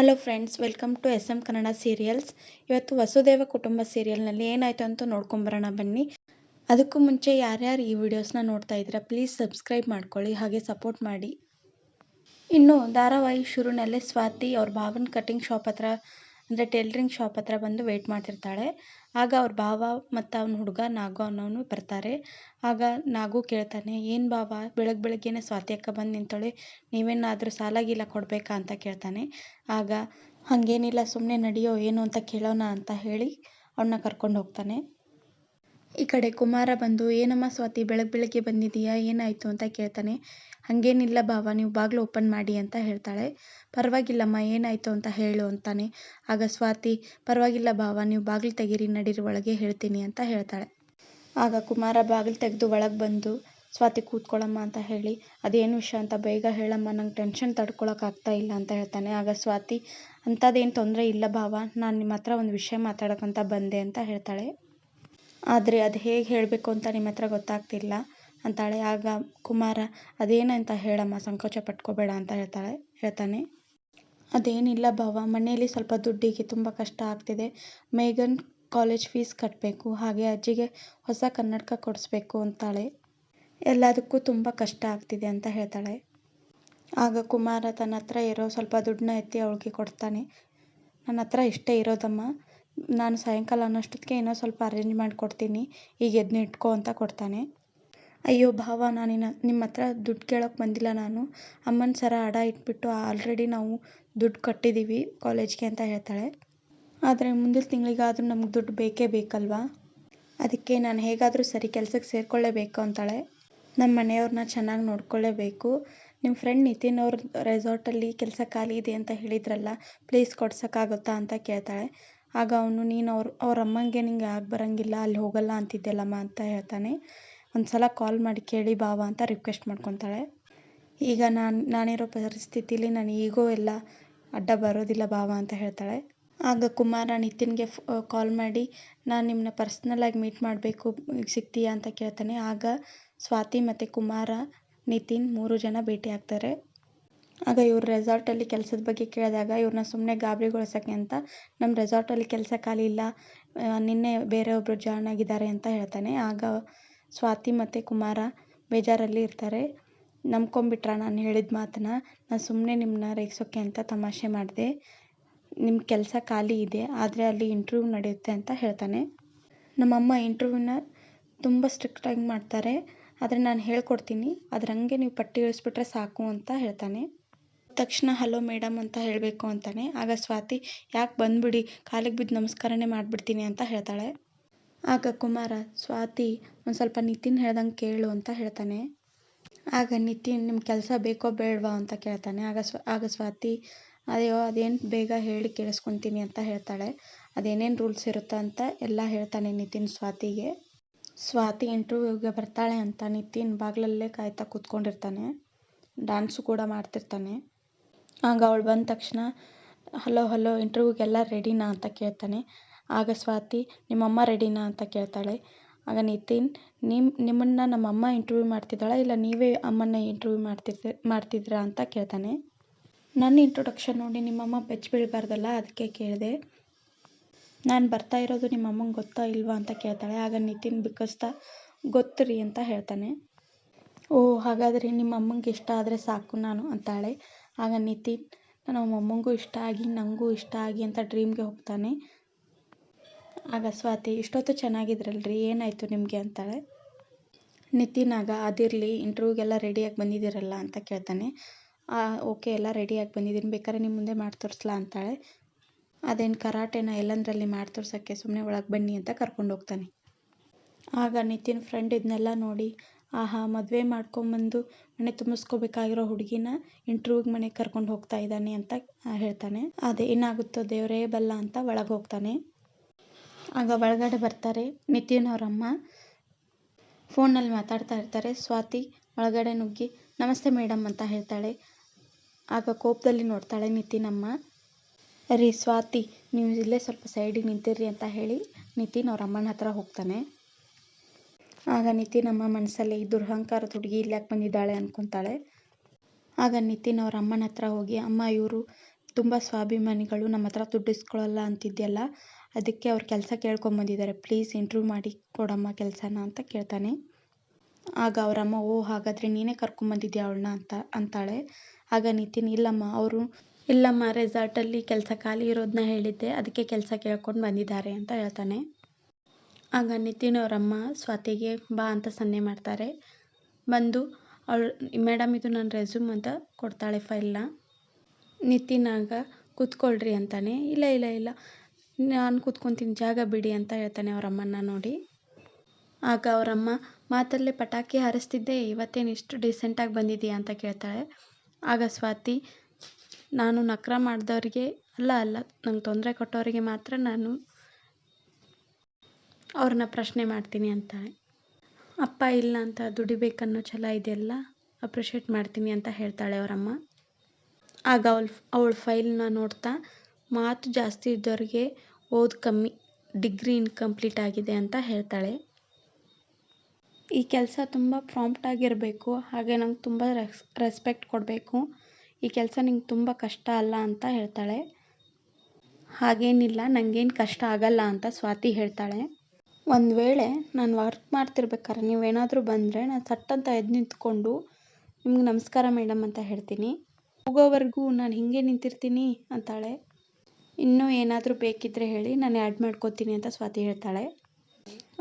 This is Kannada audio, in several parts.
Hello friends welcome to S M Kannada serials ಇವತ್ತು ವಸುದೇವ ಕುಟುಂಬ ಸೀರಿಯಲ್ನಲ್ಲಿ ಏನಾಯಿತು ಅಂತ ನೋಡ್ಕೊಂಬರೋಣ ಬನ್ನಿ. ಅದಕ್ಕೂ ಮುಂಚೆ ಯಾರ್ಯಾರು ಈ ವಿಡಿಯೋಸ್ನ ನೋಡ್ತಾ ಇದ್ದೀರಾ ಪ್ಲೀಸ್ ಸಬ್ಸ್ಕ್ರೈಬ್ ಮಾಡ್ಕೊಳ್ಳಿ, ಹಾಗೆ ಸಪೋರ್ಟ್ ಮಾಡಿ. ಇನ್ನು ಧಾರಾವಾಹಿ ಶುರುನಲ್ಲೇ ಸ್ವಾತಿ ಅವ್ರ ಭಾವನ ಕಟಿಂಗ್ ಶಾಪ್ ಹತ್ರ ಅಂದರೆ ಟೈಲರಿಂಗ್ ಶಾಪ್ ಹತ್ರ ಬಂದು ವೆಯ್ಟ್ ಮಾಡ್ತಿರ್ತಾಳೆ. ಆಗ ಅವ್ರ ಭಾವ ಮತ್ತು ಅವ್ನ ಹುಡುಗ ನಾಗು ಅನ್ನೋನು ಬರ್ತಾರೆ. ಆಗ ನಾಗು ಕೇಳ್ತಾನೆ, ಏನು ಭಾವ? ಬೆಳಗ್ಗೆ ಬೆಳಗ್ಗೆನೇ ಸ್ವಾತಿ ಅಕ್ಕ ಬಂದು ನಿಂತೋಳೆ. ನೀವೇನಾದರೂ ಸಾಲ ಗೀಲ ಕೊಡಬೇಕಾ? ಅಂತ ಕೇಳ್ತಾನೆ. ಆಗ, ಹಾಗೇನಿಲ್ಲ ಸುಮ್ಮನೆ ನಡೆಯೋ, ಏನು ಅಂತ ಕೇಳೋಣ ಅಂತ ಹೇಳಿ ಅವನ್ನ ಕರ್ಕೊಂಡು ಹೋಗ್ತಾನೆ. ಈ ಕಡೆ ಕುಮಾರ ಬಂದು, ಏನಮ್ಮ ಸ್ವಾತಿ ಬೆಳಗ್ಗೆ ಬೆಳಗ್ಗೆ ಬಂದಿದೀಯಾ? ಏನಾಯಿತು? ಅಂತ ಕೇಳ್ತಾನೆ. ಹಾಗೇನಿಲ್ಲ ಭಾವ, ನೀವು ಬಾಗಿಲು ಓಪನ್ ಮಾಡಿ ಅಂತ ಹೇಳ್ತಾಳೆ. ಪರವಾಗಿಲ್ಲಮ್ಮ, ಏನಾಯಿತು ಅಂತ ಹೇಳು ಅಂತಾನೆ. ಆಗ ಸ್ವಾತಿ, ಪರವಾಗಿಲ್ಲ ಭಾವ, ನೀವು ಬಾಗಿಲು ತೆಗೀರಿ, ನಡೀರಿ, ಒಳಗೆ ಹೇಳ್ತೀನಿ ಅಂತ ಹೇಳ್ತಾಳೆ. ಆಗ ಕುಮಾರ ಬಾಗಿಲು ತೆಗೆದು ಒಳಗೆ ಬಂದು, ಸ್ವಾತಿ ಕೂತ್ಕೊಳ್ಳಮ್ಮ ಅಂತ ಹೇಳಿ, ಅದೇನು ವಿಷಯ ಅಂತ ಬೇಗ ಹೇಳಮ್ಮ, ನಂಗೆ ಟೆನ್ಷನ್ ತಡ್ಕೊಳಕ್ಕಾಗ್ತಾ ಇಲ್ಲ ಅಂತ ಹೇಳ್ತಾನೆ. ಆಗ ಸ್ವಾತಿ, ಅಂಥದ್ದೇನು ತೊಂದರೆ ಇಲ್ಲ ಭಾವ, ನಾನು ನಿಮ್ಮ ಹತ್ರ ಒಂದು ವಿಷಯ ಮಾತಾಡೋಕ್ಕಂತ ಬಂದೆ ಅಂತ ಹೇಳ್ತಾಳೆ. ಆದರೆ ಅದು ಹೇಗೆ ಹೇಳಬೇಕು ಅಂತ ನಿಮ್ಮ ಹತ್ರ ಗೊತ್ತಾಗ್ತಿಲ್ಲ ಅಂತಾಳೆ. ಆಗ ಕುಮಾರ ಅದೇನಂತ ಹೇಳಮ್ಮ, ಸಂಕೋಚ ಪಟ್ಕೋಬೇಡ ಅಂತ ಹೇಳ್ತಾಳೆ, ಹೇಳ್ತಾನೆ. ಅದೇನಿಲ್ಲ ಭಾವ. ಮನೆಯಲ್ಲಿ ಸ್ವಲ್ಪ ದುಡ್ಡಿಗೆ ತುಂಬ ಕಷ್ಟ ಆಗ್ತಿದೆ. ಮೇಘನ್ ಕಾಲೇಜ್ ಫೀಸ್ ಕಟ್ಟಬೇಕು ಹಾಗೆ ಅಜ್ಜಿಗೆ ಹೊಸ ಕನ್ನಡಕ ಕೊಡಿಸ್ಬೇಕು ಅಂತಾಳೆ. ಎಲ್ಲದಕ್ಕೂ ತುಂಬ ಕಷ್ಟ ಆಗ್ತಿದೆ ಅಂತ ಹೇಳ್ತಾಳೆ. ಆಗ ಕುಮಾರ ತನ್ನ ಹತ್ರ ಇರೋ ಸ್ವಲ್ಪ ದುಡ್ಡನ್ನ ಎತ್ತಿ ಅವಳಿಗೆ ಕೊಡ್ತಾನೆ. ನನ್ನ ಹತ್ರ ಇಷ್ಟೇ ಇರೋದಮ್ಮ. ನಾನು ಸಾಯಂಕಾಲ ಅನ್ನೋಷ್ಟೊತ್ತಿಗೆ ಏನೋ ಸ್ವಲ್ಪ ಅರೇಂಜ್ ಮಾಡಿಕೊಡ್ತೀನಿ. ಈಗ ಎದ್ನ ಇಟ್ಕೋ ಅಂತ ಕೊಡ್ತಾನೆ. ಅಯ್ಯೋ ಭಾವ, ನಾನಿನ್ನ ನಿಮ್ಮ ಹತ್ರ ದುಡ್ಡು ಕೇಳೋಕೆ ಬಂದಿಲ್ಲ ನಾನು. ಅಮ್ಮನ ಸರ ಅಡ ಇಟ್ಬಿಟ್ಟು ಆಲ್ರೆಡಿ ನಾವು ದುಡ್ಡು ಕಟ್ಟಿದ್ದೀವಿ ಕಾಲೇಜ್ಗೆ ಅಂತ ಹೇಳ್ತಾಳೆ. ಆದರೆ ಮುಂದಿನ ತಿಂಗಳಿಗಾದರೂ ನಮ್ಗೆ ದುಡ್ಡು ಬೇಕೇ ಬೇಕಲ್ವಾ? ಅದಕ್ಕೆ ನಾನು ಹೇಗಾದರೂ ಸರಿ ಕೆಲಸಕ್ಕೆ ಸೇರಿಕೊಳ್ಳೇಬೇಕು ಅಂತಾಳೆ. ನಮ್ಮ ಮನೆಯವ್ರನ್ನ ಚೆನ್ನಾಗಿ ನೋಡ್ಕೊಳ್ಳೇಬೇಕು. ನಿಮ್ಮ ಫ್ರೆಂಡ್ ನಿತಿನ್ ಅವ್ರ ರೆಸಾರ್ಟಲ್ಲಿ ಕೆಲಸ ಖಾಲಿ ಇದೆ ಅಂತ ಹೇಳಿದ್ರಲ್ಲ ಪ್ಲೀಸ್ ಕೊಡ್ಸೋಕ್ಕಾಗುತ್ತಾ ಅಂತ ಕೇಳ್ತಾಳೆ. ಆಗ ಅವನು, ನೀನು ಅವ್ರ ಅವ್ರ ಅಮ್ಮಂಗೆ ನಿಂಗೆ ಯಾಕೆ ಬರೋಂಗಿಲ್ಲ, ಅಲ್ಲಿ ಹೋಗಲ್ಲ ಅಂತಿದ್ದೆಲ್ಲಮ್ಮ ಅಂತ ಹೇಳ್ತಾನೆ. ಒಂದು ಸಲ ಕಾಲ್ ಮಾಡಿ ಕೇಳಿ ಬಾವ ಅಂತ ರಿಕ್ವೆಸ್ಟ್ ಮಾಡ್ಕೊತಾಳೆ. ಈಗ ನಾನು, ನಾನಿರೋ ಪರಿಸ್ಥಿತಿಲಿ ನಾನು ಈಗೋ ಎಲ್ಲ ಅಡ್ಡ ಬರೋದಿಲ್ಲ ಬಾವ ಅಂತ ಹೇಳ್ತಾಳೆ. ಆಗ ಕುಮಾರ ನಿತಿನ್ಗೆ ಕಾಲ್ ಮಾಡಿ, ನಾನು ನಿಮ್ಮನ್ನ ಪರ್ಸ್ನಲಾಗಿ ಮೀಟ್ ಮಾಡಬೇಕು, ಸಿಗ್ತೀಯಾ ಅಂತ ಕೇಳ್ತಾನೆ. ಆಗ ಸ್ವಾತಿ ಮತ್ತು ಕುಮಾರ, ನಿತಿನ್ ಮೂರು ಜನ ಭೇಟಿ ಆಗ್ತಾರೆ. ಆಗ ಇವ್ರು ರೆಸಾರ್ಟಲ್ಲಿ ಕೆಲಸದ ಬಗ್ಗೆ ಕೇಳಿದಾಗ ಇವ್ರನ್ನ ಸುಮ್ಮನೆ ಗಾಬರಿಗೊಳಿಸೋಕ್ಕೆ ಅಂತ ನಮ್ಮ ರೆಸಾರ್ಟಲ್ಲಿ ಕೆಲಸ ಖಾಲಿ ಇಲ್ಲ ನಿನ್ನೆ ಬೇರೆ ಒಬ್ಬರು ಜಾಯ್ನ್ ಆಗಿದ್ದಾರೆ ಅಂತ ಹೇಳ್ತಾನೆ. ಆಗ ಸ್ವಾತಿ ಮತ್ತು ಕುಮಾರ ಬೇಜಾರಲ್ಲಿ ಇರ್ತಾರೆ. ನಂಬ್ಕೊಂಬಿಟ್ರ ನಾನು ಹೇಳಿದ ಮಾತನ್ನ? ನಾನು ಸುಮ್ಮನೆ ನಿಮ್ಮನ್ನ ರೇಗಿಸೋಕ್ಕೆ ಅಂತ ತಮಾಷೆ ಮಾಡಿದೆ. ನಿಮ್ಮ ಕೆಲಸ ಖಾಲಿ ಇದೆ, ಆದರೆ ಅಲ್ಲಿ ಇಂಟರ್ವ್ಯೂ ನಡೆಯುತ್ತೆ ಅಂತ ಹೇಳ್ತಾನೆ. ನಮ್ಮಮ್ಮ ಇಂಟರ್ವ್ಯೂನ ತುಂಬ ಸ್ಟ್ರಿಕ್ಟಾಗಿ ಮಾಡ್ತಾರೆ, ಆದರೆ ನಾನು ಹೇಳ್ಕೊಡ್ತೀನಿ. ಹಂಗೆ ನೀವು ಪಟ್ಟಿ ಇಳಿಸ್ಬಿಟ್ರೆ ಸಾಕು ಅಂತ ಹೇಳ್ತಾನೆ. ತಕ್ಷಣ, ಹಲೋ ಮೇಡಮ್ ಅಂತ ಹೇಳಬೇಕು ಅಂತಾನೆ. ಆಗ ಸ್ವಾತಿ, ಯಾಕೆ ಬಂದ್ಬಿಡಿ, ಕಾಲಿಗೆ ಬಿದ್ದು ನಮಸ್ಕಾರನೇ ಮಾಡಿಬಿಡ್ತೀನಿ ಅಂತ ಹೇಳ್ತಾಳೆ. ಆಗ ಕುಮಾರ, ಸ್ವಾತಿ, ಒಂದು ಸ್ವಲ್ಪ ನಿತಿನ್ ಹೇಳ್ದಂಗೆ ಕೇಳು ಅಂತ ಹೇಳ್ತಾನೆ. ಆಗ ನಿತಿನ್ ನಿಮ್ಮ ಕೆಲಸ ಬೇಕೋ ಬೇಡವಾ ಅಂತ ಕೇಳ್ತಾನೆ. ಆಗ ಸ್ವ, ಆಗ ಸ್ವಾತಿ, ಅಯ್ಯೋ, ಅದೇನು ಬೇಗ ಹೇಳಿ ಕೇಳಿಸ್ಕೊತೀನಿ ಅಂತ ಹೇಳ್ತಾಳೆ. ಅದೇನೇನು ರೂಲ್ಸ್ ಇರುತ್ತೆ ಅಂತ ಎಲ್ಲ ಹೇಳ್ತಾನೆ ನಿತಿನ್ ಸ್ವಾತಿಗೆ. ಸ್ವಾತಿ ಇಂಟರ್ವ್ಯೂಗೆ ಬರ್ತಾಳೆ ಅಂತ ನಿತಿನ್ ಬಾಗಿಲಲ್ಲೇ ಕಾಯ್ತಾ ಕೂತ್ಕೊಂಡಿರ್ತಾನೆ. ಡ್ಯಾನ್ಸು ಕೂಡ ಮಾಡ್ತಿರ್ತಾನೆ. ಆಗ ಅವಳು ಬಂದ ತಕ್ಷಣ, ಹಲೋ ಹಲೋ ಇಂಟರ್ವ್ಯೂಗೆಲ್ಲ ರೆಡಿನಾ ಅಂತ ಕೇಳ್ತಾನೆ. ಆಗ ಸ್ವಾತಿ, ನಿಮ್ಮಮ್ಮ ರೆಡಿನಾ ಅಂತ ಕೇಳ್ತಾಳೆ. ಆಗ ನಿತಿನ್ ನಿಮ್ಮ ನಿಮ್ಮನ್ನು ನಮ್ಮಮ್ಮ ಇಂಟರ್ವ್ಯೂ ಮಾಡ್ತಿದ್ದಾಳೆ? ಇಲ್ಲ ನೀವೇ ಅಮ್ಮನ್ನ ಇಂಟರ್ವ್ಯೂ ಮಾಡ್ತಿದ್ದೆ ಮಾಡ್ತಿದ್ದೀರಾ ಅಂತ ಕೇಳ್ತಾನೆ. ನನ್ನ ಇಂಟ್ರೊಡಕ್ಷನ್ ನೋಡಿ ನಿಮ್ಮಮ್ಮ ಬೆಚ್ಚ ಬೀಳಬಾರ್ದಲ್ಲ ಅದಕ್ಕೆ ಕೇಳಿದೆ. ನಾನು ಬರ್ತಾ ಇರೋದು ನಿಮ್ಮ ಅಮ್ಮಂಗೆ ಗೊತ್ತಾ ಇಲ್ವಾ ಅಂತ ಕೇಳ್ತಾಳೆ. ಆಗ ನಿತಿನ್ ಬಿಕ್ಕಸ್ತಾ ಗೊತ್ತು ರೀ ಅಂತ ಹೇಳ್ತಾನೆ. ಓ, ಹಾಗಾದರೆ ನಿಮ್ಮ ಅಮ್ಮಂಗೆ ಇಷ್ಟ ಆದರೆ ಸಾಕು ನಾನು ಅಂತಾಳೆ. ಆಗ ನಿತಿನ್ ನಮ್ಮ ಅಮ್ಮಂಗೂ ಇಷ್ಟ ಆಗಿ ನನಗೂ ಇಷ್ಟ ಆಗಿ ಅಂತ ಡ್ರೀಮ್ಗೆ ಹೋಗ್ತಾನೆ. ಆಗ ಸ್ವಾತಿ, ಇಷ್ಟೊತ್ತು ಚೆನ್ನಾಗಿದ್ರಲ್ರಿ, ಏನಾಯಿತು ನಿಮಗೆ? ಅಂತಾಳೆ. ನಿತಿನ್ ಆಗ, ಅದಿರಲಿ, ಇಂಟರ್ವ್ಯೂಗೆಲ್ಲ ರೆಡಿಯಾಗಿ ಬಂದಿದ್ದೀರಲ್ಲ? ಅಂತ ಕೇಳ್ತಾನೆ. ಓಕೆ, ಎಲ್ಲ ರೆಡಿಯಾಗಿ ಬಂದಿದ್ದೀನಿ, ಬೇಕಾದ್ರೆ ನಿಮ್ಮ ಮುಂದೆ ಮಾಡಿ ತೋರಿಸ್ಲಾ ಅಂತಾಳೆ. ಅದೇನು ಕರಾಟೆನ, ಎಲ್ಲಂದರಲ್ಲಿ ಮಾಡಿ ತೋರ್ಸೋಕ್ಕೆ ಸುಮ್ಮನೆ ಒಳಗೆ ಬನ್ನಿ ಅಂತ ಕರ್ಕೊಂಡು ಹೋಗ್ತಾನೆ. ಆಗ ನಿತಿನ್ ಫ್ರೆಂಡ್ ಇದನ್ನೆಲ್ಲ ನೋಡಿ, ಆಹಾ, ಮದುವೆ ಮಾಡ್ಕೊಂಬಂದು ಮನೆ ತುಂಬಿಸ್ಕೋಬೇಕಾಗಿರೋ ಹುಡುಗಿನ ಇಂಟರ್ವ್ಯೂಗೆ ಮನೆಗೆ ಕರ್ಕೊಂಡು ಹೋಗ್ತಾ ಇದ್ದಾನೆ ಅಂತ ಹೇಳ್ತಾನೆ. ಅದೇ, ಏನಾಗುತ್ತೋ ದೇವರೇ ಬಲ್ಲ ಅಂತ ಒಳಗೆ ಹೋಗ್ತಾನೆ. ಆಗ ಒಳಗಡೆ ಬರ್ತಾರೆ ನಿತಿನ್ ಅವರಮ್ಮ. ಫೋನಲ್ಲಿ ಮಾತಾಡ್ತಾ ಇರ್ತಾರೆ. ಸ್ವಾತಿ ಒಳಗಡೆ ನುಗ್ಗಿ, ನಮಸ್ತೆ ಮೇಡಮ್ ಅಂತ ಹೇಳ್ತಾಳೆ. ಆಗ ಕೋಪದಲ್ಲಿ ನೋಡ್ತಾಳೆ ನಿತಿನಮ್ಮ ರೀ ಸ್ವಾತಿ, ನೀವು ಇಲ್ಲೇ ಸ್ವಲ್ಪ ಸೈಡಿಗೆ ನಿಂತಿರ್ರಿ ಅಂತ ಹೇಳಿ ನಿತಿನ್ ಅವ್ರ ಅಮ್ಮನ ಹತ್ರ ಹೋಗ್ತಾನೆ. ಆಗ ನಿತಿನ್ ನಿತಿನಮ್ಮ ಮನಸ್ಸಲ್ಲಿ ದುರಹಂಕಾರದ ಹುಡುಗಿ ಇಲ್ಲಿ ಬಂದಿದ್ದಾಳೆ ಅಂದ್ಕೊತಾಳೆ ಆಗ ನಿತಿನ್ ಅವ್ರ ಅಮ್ಮನ ಹತ್ರ ಹೋಗಿ, ಅಮ್ಮ, ಇವರು ತುಂಬ ಸ್ವಾಭಿಮಾನಿಗಳು ನಮ್ಮ ಹತ್ರ ದುಡ್ಡು ಇಸ್ಕೊಳ್ಳಲ್ಲ ಅಂತಿದ್ಯಲ್ಲ ಅದಕ್ಕೆ ಅವ್ರು ಕೆಲಸ ಕೇಳ್ಕೊಂಬಂದಿದ್ದಾರೆ. ಪ್ಲೀಸ್ ಇಂಟ್ರ್ವ್ಯೂ ಮಾಡಿ ಕೊಡಮ್ಮ ಕೆಲಸನ ಅಂತ ಕೇಳ್ತಾನೆ. ಆಗ ಅವರಮ್ಮ, ಓ, ಹಾಗಾದರೆ ನೀನೇ ಕರ್ಕೊಂಬಂದಿದ್ಯಾ ಅವಳನ್ನ ಅಂತ ಅಂತಾಳೆ. ಆಗ ನಿತಿನ್, ಇಲ್ಲಮ್ಮ, ಅವರು, ಇಲ್ಲಮ್ಮ ರೆಸಾರ್ಟಲ್ಲಿ ಕೆಲಸ ಖಾಲಿ ಇರೋದನ್ನ ಹೇಳಿದ್ದೆ. ಅದಕ್ಕೆ ಕೆಲಸ ಕೇಳ್ಕೊಂಡು ಬಂದಿದ್ದಾರೆ ಅಂತ ಹೇಳ್ತಾನೆ. ಆಗ ನಿತಿನ್ ಅವರಮ್ಮ, ಸ್ವಾತಿಗೆ ಬಾ ಅಂತ ಸನ್ನೆ ಮಾಡ್ತಾರೆ. ಬಂದು ಅವಳು, ಮೇಡಮ್, ಇದು ನನ್ನ ರೆಸ್ಯೂಮ್ ಅಂತ ಕೊಡ್ತಾಳೆ ಫೈಲ್ನ ನಿತಿನ್ ಆಗ, ಕೂತ್ಕೊಳ್ರಿ ಅಂತಾನೆ. ಇಲ್ಲ ಇಲ್ಲ ಇಲ್ಲ. ನಾನು ಕೂತ್ಕೊಂತೀನಿ, ಜಾಗ ಬಿಡಿ ಅಂತ ಹೇಳ್ತಾನೆ ಅವರಮ್ಮನ ನೋಡಿ. ಆಗ ಅವರಮ್ಮ, ಮಾತಲ್ಲೇ ಪಟಾಕಿ ಹಾರಿಸ್ತಿದ್ದೆ, ಇವತ್ತೇನು ಇಷ್ಟು ಡಿಸೆಂಟಾಗಿ ಬಂದಿದೆಯಾ ಅಂತ ಕೇಳ್ತಾಳೆ. ಆಗ ಸ್ವಾತಿ, ನಾನು ನಕ್ರ ಮಾಡಿದವ್ರಿಗೆ ಅಲ್ಲ ಅಲ್ಲ, ನಂಗೆ ತೊಂದರೆ ಕೊಟ್ಟವರಿಗೆ ಮಾತ್ರ ನಾನು ಅವ್ರನ್ನ ಪ್ರಶ್ನೆ ಮಾಡ್ತೀನಿ ಅಂತಾಳೆ. ಅಪ್ಪ ಇಲ್ಲ ಅಂತ ದುಡಿಬೇಕನ್ನೋ ಛಲ ಇದೆಯಲ್ಲ, ಅಪ್ರಿಷಿಯೇಟ್ ಮಾಡ್ತೀನಿ ಅಂತ ಹೇಳ್ತಾಳೆ ಅವರಮ್ಮ. ಆಗ ಅವಳು, ಅವಳ ಫೈಲ್ನ ನೋಡ್ತಾ, ಮಾತು ಜಾಸ್ತಿ ಇದ್ದವ್ರಿಗೆ ಓದು ಕಮ್ಮಿ, ಡಿಗ್ರಿ ಇನ್ಕಂಪ್ಲೀಟ್ ಆಗಿದೆ ಅಂತ ಹೇಳ್ತಾಳೆ. ಈ ಕೆಲಸ ತುಂಬ ಪ್ರಾಂಪ್ಟಾಗಿರಬೇಕು ಹಾಗೆ ನಂಗೆ ತುಂಬ ರೆಸ್ ರೆಸ್ಪೆಕ್ಟ್ ಕೊಡಬೇಕು. ಈ ಕೆಲಸ ನಿಂಗೆ ತುಂಬ ಕಷ್ಟ ಅಲ್ಲ ಅಂತ ಹೇಳ್ತಾಳೆ. ಹಾಗೇನಿಲ್ಲ ನನಗೇನು ಕಷ್ಟ ಆಗಲ್ಲ ಅಂತ ಸ್ವಾತಿ ಹೇಳ್ತಾಳೆ. ಒಂದು ವೇಳೆ ನಾನು ವರ್ಕ್ ಮಾಡ್ತಿರ್ಬೇಕಾದ್ರೆ ನೀವೇನಾದರೂ ಬಂದರೆ ನಾನು ಸಟ್ಟಂತ ಎದ್ದು ನಿಂತ್ಕೊಂಡು ನಿಮ್ಗೆ ನಮಸ್ಕಾರ ಮೇಡಮ್ ಅಂತ ಹೇಳ್ತೀನಿ. ಹೋಗೋವರೆಗೂ ನಾನು ಹೀಗೆ ನಿಂತಿರ್ತೀನಿ ಅಂತಾಳೆ. ಇನ್ನೂ ಏನಾದರೂ ಬೇಕಿದ್ದರೆ ಹೇಳಿ, ನಾನು ಆ್ಯಡ್ ಮಾಡ್ಕೊತೀನಿ ಅಂತ ಸ್ವಾತಿ ಹೇಳ್ತಾಳೆ.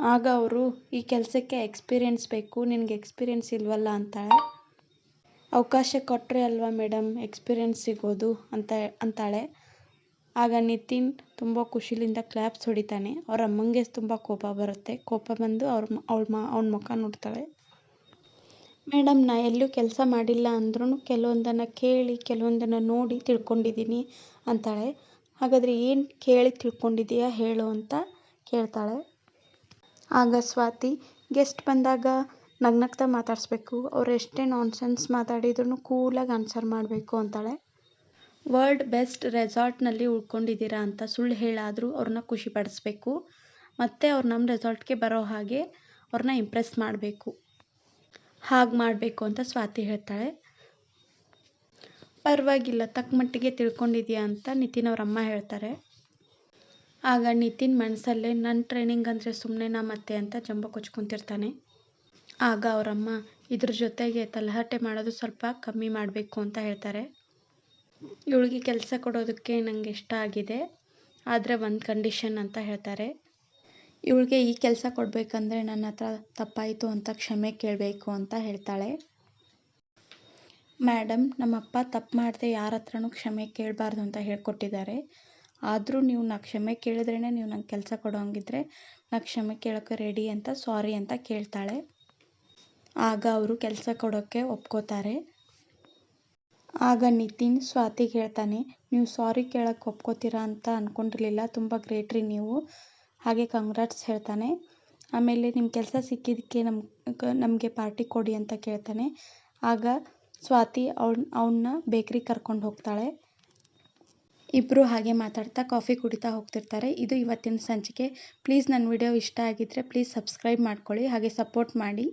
ಆಗ ಅವರು, ಈ ಕೆಲಸಕ್ಕೆ ಎಕ್ಸ್ಪೀರಿಯೆನ್ಸ್ ಬೇಕು, ನಿನಗೆ ಎಕ್ಸ್ಪೀರಿಯೆನ್ಸ್ ಇಲ್ವಲ್ಲ? ಅಂತಾಳೆ. ಅವಕಾಶ ಕೊಟ್ಟರೆ ಅಲ್ವಾ ಮೇಡಮ್ ಎಕ್ಸ್ಪೀರಿಯೆನ್ಸ್ ಸಿಗೋದು? ಅಂತ, ಅಂತಾಳೆ. ಆಗ ನಿತಿನ್ ತುಂಬ ಖುಷಿಲಿಂದ ಕ್ಲ್ಯಾಪ್ಸ್ ಹೊಡಿತಾನೆ. ಅವ್ರ ಅಮ್ಮಂಗೆ ತುಂಬ ಕೋಪ ಬರುತ್ತೆ. ಕೋಪ ಬಂದು ಅವ್ರ ಅವಳ ಮ, ಅವ್ನ ಮುಖ ನೋಡ್ತಾಳೆ. ಮೇಡಮ್, ನಾ ಎಲ್ಲೂ ಕೆಲಸ ಮಾಡಿಲ್ಲ ಅಂದ್ರೂ ಕೆಲವೊಂದನ್ನು ಕೇಳಿ, ಕೆಲವೊಂದನ್ನು ನೋಡಿ ತಿಳ್ಕೊಂಡಿದ್ದೀನಿ, ಅಂತಾಳೆ. ಹಾಗಾದರೆ ಏನು ಕೇಳಿ ತಿಳ್ಕೊಂಡಿದ್ದೀಯಾ ಹೇಳು ಅಂತ ಕೇಳ್ತಾಳೆ. ಆಗ ಸ್ವಾತಿ, ಗೆಸ್ಟ್ ಬಂದಾಗ ನಗ್ನಗ್ತ ಮಾತಾಡಿಸ್ಬೇಕು. ಅವ್ರು ಎಷ್ಟೇ ನಾನ್ಸೆನ್ಸ್ ಮಾತಾಡಿದ್ರು ಕೂಲಾಗಿ ಆನ್ಸರ್ ಮಾಡಬೇಕು, ಅಂತಾಳೆ. ವರ್ಲ್ಡ್ ಬೆಸ್ಟ್ ರೆಸಾರ್ಟ್ನಲ್ಲಿ ಉಳ್ಕೊಂಡಿದ್ದೀರಾ ಅಂತ ಸುಳ್ಳು ಹೇಳಾದರೂ ಅವ್ರನ್ನ ಖುಷಿಪಡಿಸ್ಬೇಕು. ಮತ್ತು ಅವ್ರು ನಮ್ಮ ರೆಸಾರ್ಟ್ಗೆ ಬರೋ ಹಾಗೆ ಅವ್ರನ್ನ ಇಂಪ್ರೆಸ್ ಮಾಡಬೇಕು. ಹಾಗೆ ಮಾಡಬೇಕು, ಅಂತ ಸ್ವಾತಿ ಹೇಳ್ತಾಳೆ. ಪರವಾಗಿಲ್ಲ, ತಕ್ಕ ಮಟ್ಟಿಗೆ ತಿಳ್ಕೊಂಡಿದ್ಯಾ ಅಂತ ನಿತಿನ್ ಅವ್ರ ಅಮ್ಮ ಹೇಳ್ತಾರೆ. ಆಗ ನಿತಿನ್ ಮನಸ್ಸಲ್ಲೇ ನನ್ನ ಟ್ರೈನಿಂಗ್ ಅಂದರೆ ಸುಮ್ಮನೆನಾ ಮತ್ತೆ ಅಂತ ಜಂಬ ಕೊಚ್ಕೊತಿರ್ತಾನೆ. ಆಗ ಅವರಮ್ಮ, ಇದ್ರ ಜೊತೆಗೆ ತಲಹಟೆ ಮಾಡೋದು ಸ್ವಲ್ಪ ಕಮ್ಮಿ ಮಾಡಬೇಕು ಅಂತ ಹೇಳ್ತಾರೆ. ಇವಳಿಗೆ ಕೆಲಸ ಕೊಡೋದಕ್ಕೆ ನನಗೆ ಇಷ್ಟ ಆಗಿದೆ, ಆದರೆ ಒಂದು ಕಂಡೀಷನ್ ಅಂತ ಹೇಳ್ತಾರೆ. ಇವಳಿಗೆ ಈ ಕೆಲಸ ಕೊಡಬೇಕಂದ್ರೆ ನನ್ನ ಹತ್ರ ತಪ್ಪಾಯಿತು ಅಂತ ಕ್ಷಮೆ ಕೇಳಬೇಕು ಅಂತ ಹೇಳ್ತಾಳೆ. ಮೇಡಮ್ ನಮ್ಮಪ್ಪ ತಪ್ಪು ಮಾಡಿದೆ ಯಾರ ಹತ್ರನೂ ಕ್ಷಮೆ ಕೇಳಬಾರ್ದು ಅಂತ ಹೇಳಿಕೊಟ್ಟಿದ್ದಾರೆ. ಆದರೂ ನೀವು ನಾ ಕ್ಷಮೆ ಕೇಳಿದ್ರೇ ನೀವು ನಂಗೆ ಕೆಲಸ ಕೊಡೋ ಹಂಗಿದ್ರೆ ನಾ ಕ್ಷಮೆ ಕೇಳೋಕ್ಕೆ ರೆಡಿ ಅಂತ ಸಾರಿ ಅಂತ ಕೇಳ್ತಾಳೆ. ಆಗ ಅವರು ಕೆಲಸ ಕೊಡೋಕ್ಕೆ ಒಪ್ಕೋತಾರೆ. ಆಗ ನಿತಿನ್ ಸ್ವಾತಿಗೆ ಹೇಳ್ತಾನೆ, ನೀವು ಸಾರಿ ಕೇಳೋಕ್ಕೆ ಒಪ್ಕೋತೀರಾ ಅಂತ ಅಂದ್ಕೊಂಡಿರಲಿಲ್ಲ ತುಂಬ ಗ್ರೇಟ್ ರೀ ನೀವು. ಹಾಗೆ ಕಂಗ್ರಾಟ್ಸ್ ಹೇಳ್ತಾನೆ. ಆಮೇಲೆ ನಿಮ್ಮ ಕೆಲಸ ಸಿಕ್ಕಿದ್ದಕ್ಕೆ ನಮ್ಮ ನಮಗೆ ಪಾರ್ಟಿ ಕೊಡಿ ಅಂತ ಕೇಳ್ತಾನೆ. ಆಗ ಸ್ವಾತಿ ಅವ್ನ, ಅವನ್ನ ಬೇಕ್ರಿಗೆ ಕರ್ಕೊಂಡು ಹೋಗ್ತಾಳೆ. ಇಬ್ಬರು ಹಾಗೆ ಮಾತಾಡ್ತಾ ಕಾಫಿ ಕುಡಿತಾ ಹೋಗ್ತಿರ್ತಾರೆ. ಇದು ಇವತ್ತಿನ ಸಂಚಿಕೆ. ಪ್ಲೀಸ್ ನನ್ನ ವಿಡಿಯೋ ಇಷ್ಟ ಆಗಿದ್ದರೆ ಪ್ಲೀಸ್ ಸಬ್ಸ್ಕ್ರೈಬ್ ಮಾಡ್ಕೊಳ್ಳಿ. ಹಾಗೆ ಸಪೋರ್ಟ್ ಮಾಡಿ.